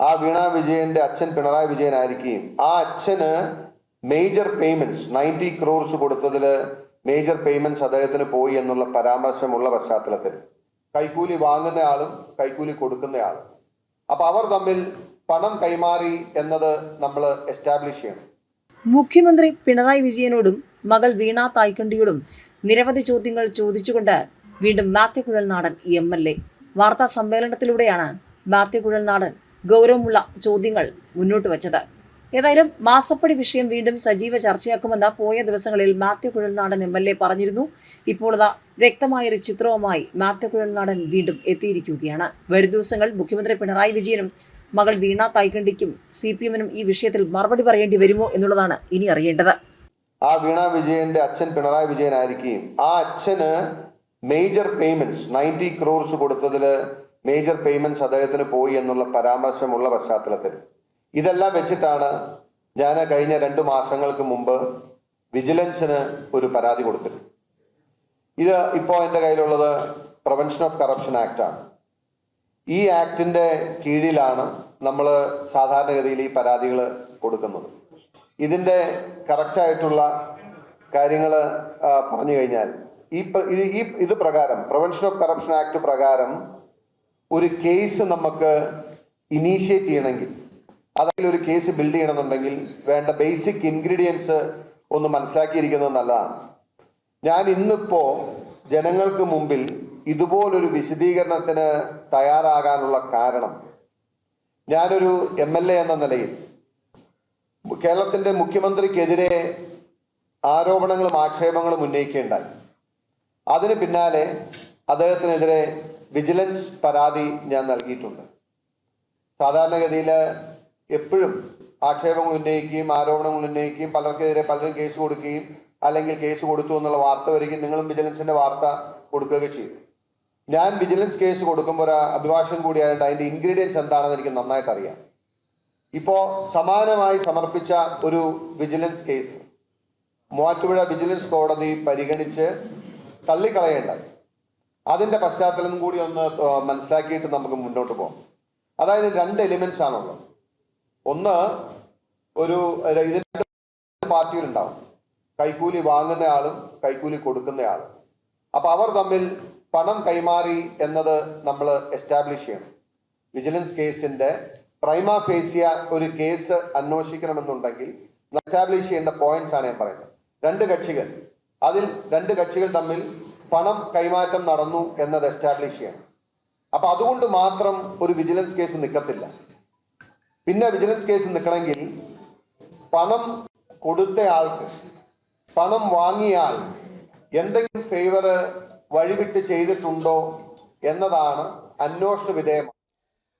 ആ വീണ വിജയന്റെ അച്ഛൻ പിണറായി വിജയൻ ആയിരിക്കുകയും ആ അച്ഛന് മേജർ പേയ്മെന്റ്സ് നയന്റി ക്രോർസ് കൊടുത്തതിൽ മേജർ പേയ്മെന്റ്സ് അദ്ദേഹത്തിന് പോയി എന്നുള്ള പരാമർശമുള്ള പശ്ചാത്തലത്തിൽ. കൈക്കൂലി വാങ്ങുന്നയാളും കൈക്കൂലി കൊടുക്കുന്നയാളും അപ്പൊ അവർ തമ്മിൽ പണം കൈമാറി എന്നത് നമ്മൾ എസ്റ്റാബ്ലിഷ് ചെയ്യണം. മുഖ്യമന്ത്രി പിണറായി വിജയനോടും മകൾ വീണ തായ്ക്കണ്ടിയോടും നിരവധി ചോദ്യങ്ങൾ ചോദിച്ചുകൊണ്ട് വീണ്ടും Mathew Kuzhalnadan M L A. വാർത്താ സമ്മേളനത്തിലൂടെയാണ് മാത്യു കുഴൽനാടൻ ഗൗരവമുള്ള ചോദ്യങ്ങൾ മുന്നോട്ട് വച്ചത്. ഏതായാലും മാസപ്പടി വിഷയം വീണ്ടും സജീവ ചർച്ചയാക്കുമെന്ന് പോയ ദിവസങ്ങളിൽ Mathew Kuzhalnadan M L A പറഞ്ഞിരുന്നു. ഇപ്പോൾ ഇതാ വ്യക്തമായൊരു ചിത്രവുമായി മാത്യു കുഴൽനാടൻ വീണ്ടും എത്തിയിരിക്കുകയാണ്. വരും ദിവസങ്ങൾ മുഖ്യമന്ത്രി പിണറായി വിജയനും മകൾ വീണ തായ്ക്കണ്ടിക്കും സി പി എമ്മിനും ഈ വിഷയത്തിൽ മറുപടി പറയേണ്ടി വരുമോ എന്നുള്ളതാണ് ഇനി അറിയേണ്ടത്. ആ വീണ വിജയന്റെ അച്ഛൻ പിണറായി വിജയൻ ആയിരിക്കുകയും ആ അച്ഛന് മേജർ പേയ്മെന്റ്സ് നയന്റി ക്രോർസ് കൊടുത്തതിൽ മേജർ പേയ്മെന്റ്സ് അദ്ദേഹത്തിന് പോയി എന്നുള്ള പരാമർശമുള്ള പശ്ചാത്തലത്തിൽ. ഇതെല്ലാം വെച്ചിട്ടാണ് ഞാൻ കഴിഞ്ഞ രണ്ടു മാസങ്ങൾക്ക് മുമ്പ് വിജിലൻസിന് ഒരു പരാതി കൊടുത്തത്. ഇത് ഇപ്പോൾ എന്റെ കയ്യിലുള്ളത് പ്രവെൻഷൻ ഓഫ് കറപ്ഷൻ ആക്ട് ആണ്. ഈ ആക്ടിന്റെ കീഴിലാണ് നമ്മൾ സാധാരണഗതിയിൽ ഈ പരാതികൾ കൊടുക്കുന്നത്. ഇതിന്റെ കറക്റ്റ് ആയിട്ടുള്ള കാര്യങ്ങൾ പറഞ്ഞു കഴിഞ്ഞാൽ ഈ ഇത് പ്രകാരം പ്രവെൻഷൻ ഓഫ് കറപ്ഷൻ ആക്ട് പ്രകാരം ഒരു കേസ് നമുക്ക് ഇനീഷ്യേറ്റ് ചെയ്യണമെങ്കിൽ അതായത് ഒരു കേസ് ബിൽഡ് ചെയ്യണമെന്നുണ്ടെങ്കിൽ വേണ്ട ബേസിക് ഇൻഗ്രീഡിയൻസ് ഒന്ന് മനസ്സിലാക്കിയിരിക്കുന്നത് നല്ലതാണ്. ഞാൻ ഇന്നിപ്പോ ജനങ്ങൾക്ക് മുമ്പിൽ ഇതുപോലൊരു വിശദീകരണത്തിന് തയ്യാറാകാനുള്ള കാരണം ഞാനൊരു എം എൽ എ എന്ന നിലയിൽ കേരളത്തിന്റെ മുഖ്യമന്ത്രിക്കെതിരെ ആരോപണങ്ങളും ആക്ഷേപങ്ങളും ഉന്നയിക്കുകയുണ്ടായി. അതിന് പിന്നാലെ അദ്ദേഹത്തിനെതിരെ വിജിലൻസ് പരാതി ഞാൻ നൽകിയിട്ടുണ്ട്. സാധാരണഗതിയിൽ എപ്പോഴും ആക്ഷേപങ്ങൾ ഉന്നയിക്കുകയും ആരോപണങ്ങൾ ഉന്നയിക്കുകയും പലർക്കെതിരെ പലരും കേസ് കൊടുക്കുകയും അല്ലെങ്കിൽ കേസ് കൊടുത്തു എന്നുള്ള വാർത്ത വരികയും നിങ്ങളും വിജിലൻസിന്റെ വാർത്ത കൊടുക്കുകയൊക്കെ ചെയ്യും. ഞാൻ വിജിലൻസ് കേസ് കൊടുക്കുമ്പോൾ ഒരു അഭിഭാഷകൻ കൂടിയായിട്ട് അതിന്റെ ഇൻഗ്രീഡിയൻസ് എന്താണെന്ന് എനിക്ക് നന്നായിട്ട് അറിയാം. ഇപ്പോ സമാനമായി സമർപ്പിച്ച ഒരു വിജിലൻസ് കേസ് മൂവാറ്റുപുഴ വിജിലൻസ് കോടതി പരിഗണിച്ച് തള്ളിക്കളയേണ്ടായി അതിന്റെ പശ്ചാത്തലം കൂടി ഒന്ന് മനസ്സിലാക്കിയിട്ട് നമുക്ക് മുന്നോട്ട് പോകാം. അതായത് രണ്ട് എലിമെന്റ്സ് ആണുള്ളത്. ഒന്ന് ഒരു ഇതിന്റെ പാർട്ടിയിലുണ്ടാവും കൈക്കൂലി വാങ്ങുന്ന ആളും കൈക്കൂലി കൊടുക്കുന്ന ആളും. അപ്പൊ അവർ തമ്മിൽ പണം കൈമാറി എന്നത് നമ്മൾ എസ്റ്റാബ്ലിഷ് ചെയ്യണം. വിജിലൻസ് കേസിന്റെ പ്രൈമ ഫേസിയ ഒരു കേസ് അന്വേഷിക്കണമെന്നുണ്ടെങ്കിൽ എസ്റ്റാബ്ലിഷ് ചെയ്യേണ്ട പോയിന്റ്സ് ആണ് ഞാൻ പറയുന്നത്. രണ്ട് കക്ഷികൾ. അതിൽ രണ്ട് കക്ഷികൾ തമ്മിൽ പണം കൈമാറ്റം നടന്നു എന്നത് എസ്റ്റാബ്ലിഷ് ചെയ്യണം. അപ്പൊ അതുകൊണ്ട് മാത്രം ഒരു വിജിലൻസ് കേസ് നിൽക്കത്തില്ല പിന്നെ വിജിലൻസ് കേസ് നിൽക്കണമെങ്കിൽ പണം കൊടുത്ത ആൾക്ക് പണം വാങ്ങിയാൽ എന്തെങ്കിലും ഫേവർ വഴിവിട്ട് ചെയ്തിട്ടുണ്ടോ എന്നതാണ് അന്വേഷണ വിധേയമാണ്